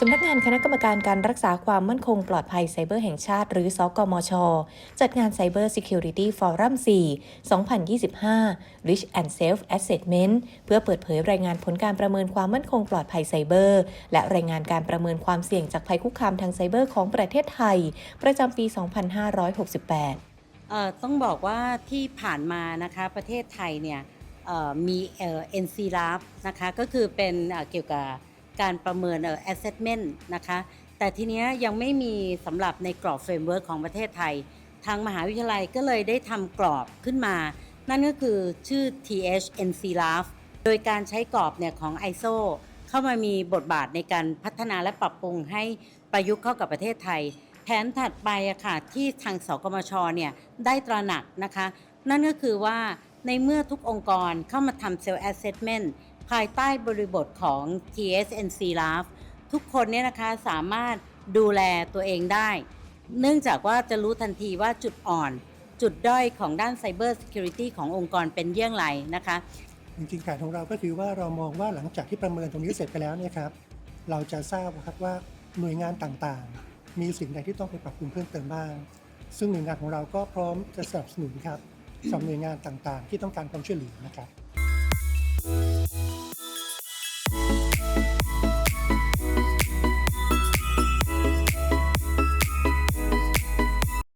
สำนักงานคณะกรรมการการรักษาความมั่นคงปลอดภัยไซเบอร์แห่งชาติ หรือสกมช จัดงาน Cyber Security Forum 4 2025 Rich and Safe Assessment เพื่อเปิดเผยรายงานผลการประเมินความมั่นคงปลอดภัยไซเบอร์ และรายงานการประเมินความเสี่ยงจากภัยคุกคามทางไซเบอร์ของประเทศไทย ประจำปี 2568เอ่อต้องบอกว่าที่ผ่านมานะคะประเทศไทยเนี่ยมีเอ่อ NC Lab นะคะก็คือเป็นเกี่ยวกับ การประเมินเอ่อ assessment นะคะ แต่ทีเนี้ยยังไม่มีสำหรับในกรอบเฟรมเวิร์กของประเทศไทย ทางมหาวิทยาลัยก็เลยได้ทำกรอบขึ้นมา นั่นก็คือชื่อ THNC Lab โดยการใช้กรอบเนี่ยของ ISO เข้ามามีบทบาทในการพัฒนาและปรับปรุงให้ประยุกต์เข้ากับประเทศไทย แผนถัดไปอะค่ะที่ทางสกมชเนี่ยได้ตระหนักนะคะ นั่นก็คือว่าในเมื่อทุกองค์กรเข้ามาทำเซลล์แอสเซทเมนต์ ภายใต้บริบทของ TSNC Lab ทุกคนเนี่ยนะคะสามารถดูแลตัวเองได้ เนื่องจากว่าจะรู้ทันทีว่าจุดอ่อน จุดด้อยของด้าน Cyber Security ขององค์กรเป็นเยี่ยงไรนะคะ จริงๆแผนของเราก็คือว่าเรามองว่าหลังจากที่ประเมินตรงนี้เสร็จไปแล้วเนี่ยครับ เราจะทราบครับว่าหน่วยงานต่างๆ มีสิ่งใดที่ต้องไปปรับปรุงเพิ่มเติมบ้าง ซึ่งหน่วยงานของเราก็พร้อมจะสนับสนุนครับสำหรับหน่วยงานต่างๆ ที่ต้องการความช่วยเหลือนะครับ